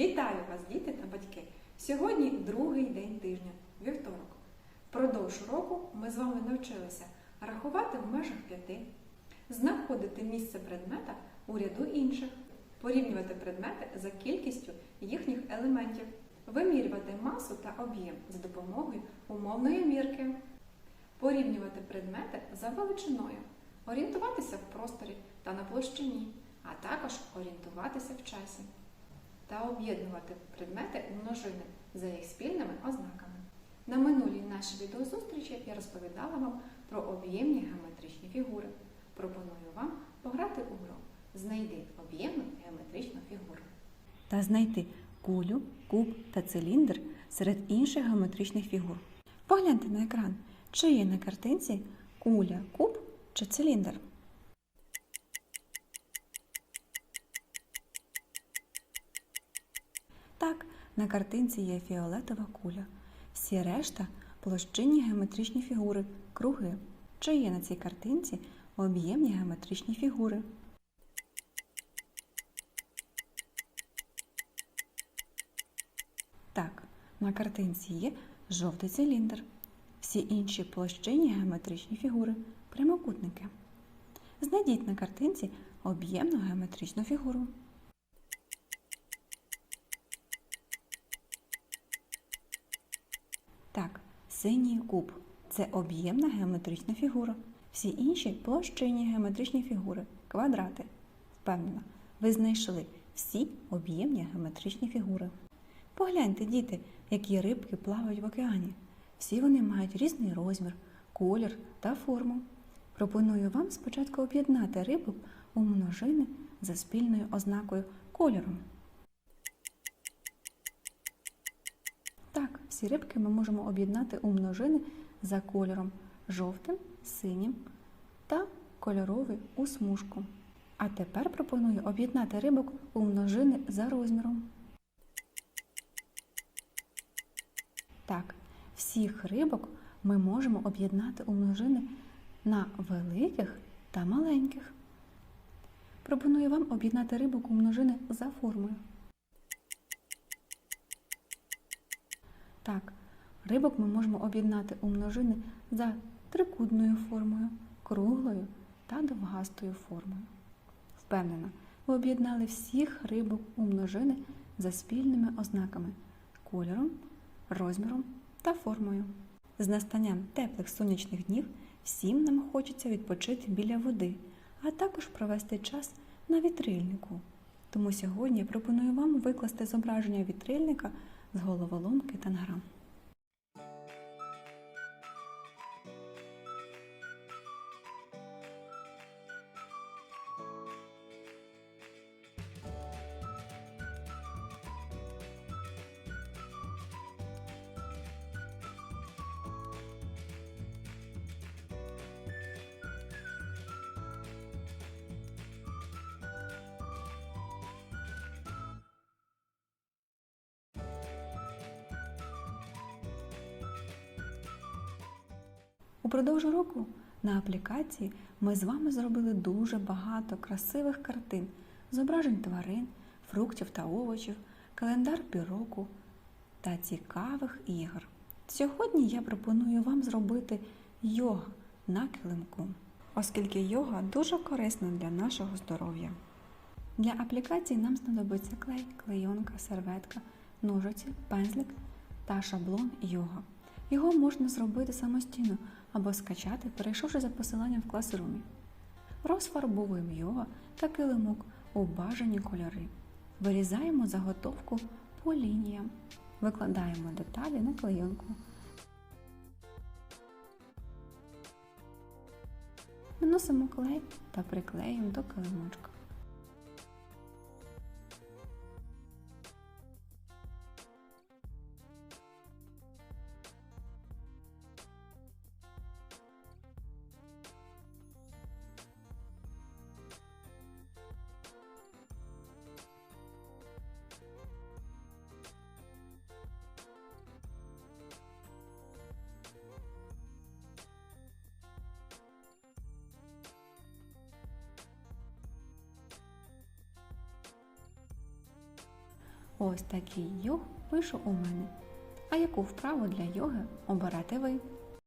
Вітаю вас, діти та батьки! Сьогодні другий день тижня, вівторок. Впродовж року ми з вами навчилися рахувати в межах п'яти, знаходити місце предмета у ряду інших, порівнювати предмети за кількістю їхніх елементів, вимірювати масу та об'єм за допомогою умовної мірки, порівнювати предмети за величиною, орієнтуватися в просторі та на площині, а також орієнтуватися в часі та об'єднувати предмети у множини за їх спільними ознаками. На минулій нашій відеозустрічі я розповідала вам про об'ємні геометричні фігури. Пропоную вам пограти у гру. Знайди об'ємну геометричну фігуру. та знайти кулю, куб та циліндр серед інших геометричних фігур. Погляньте на екран, чи є на картинці куля, куб чи циліндр. Так, на картинці є фіолетова куля. Всі решта площинні геометричні фігури, круги. Чи є на цій картинці об'ємні геометричні фігури? Так, на картинці є жовтий циліндр. Всі інші площинні геометричні фігури прямокутники. Знайдіть на картинці об'ємну геометричну фігуру. Синій куб це об'ємна геометрична фігура. Всі інші площинні геометричні фігури, квадрати. Впевнена, ви знайшли всі об'ємні геометричні фігури. Погляньте, діти, які рибки плавають в океані. Всі вони мають різний розмір, колір та форму. Пропоную вам спочатку об'єднати рибок у множини за спільною ознакою кольором. Так, всі рибки ми можемо об'єднати у множини за кольором жовтим, синім та кольоровий у смужку. А тепер пропоную об'єднати рибок у множини за розміром. Так, всіх рибок ми можемо об'єднати у множини на великих та маленьких. Пропоную вам об'єднати рибок у множини за формою. Так, рибок ми можемо об'єднати у множини за трикутною формою, круглою та довгастою формою. Впевнена, ви об'єднали всіх рибок у множини за спільними ознаками кольором, розміром та формою. З настанням теплих сонячних днів всім нам хочеться відпочити біля води, а також провести час на вітрильнику. Тому сьогодні я пропоную вам викласти зображення вітрильника з головоломки танграм. Упродовж року на аплікації ми з вами зробили дуже багато красивих картин, зображень тварин, фруктів та овочів, календар півроку та цікавих ігор. Сьогодні я пропоную вам зробити йога на килимку, оскільки йога дуже корисна для нашого здоров'я. Для аплікації нам знадобиться клей, клейонка, серветка, ножиці, пензлик та шаблон йога. Його можна зробити самостійно або скачати, перейшовши за посиланням в класрумі. Розфарбовуємо його та килимок у бажані кольори. Вирізаємо заготовку по лініям. Викладаємо деталі на клейонку. Наносимо клей та приклеїмо до килимочка. Ось такий йог вийшов у мене. А яку вправу для йоги обирати ви?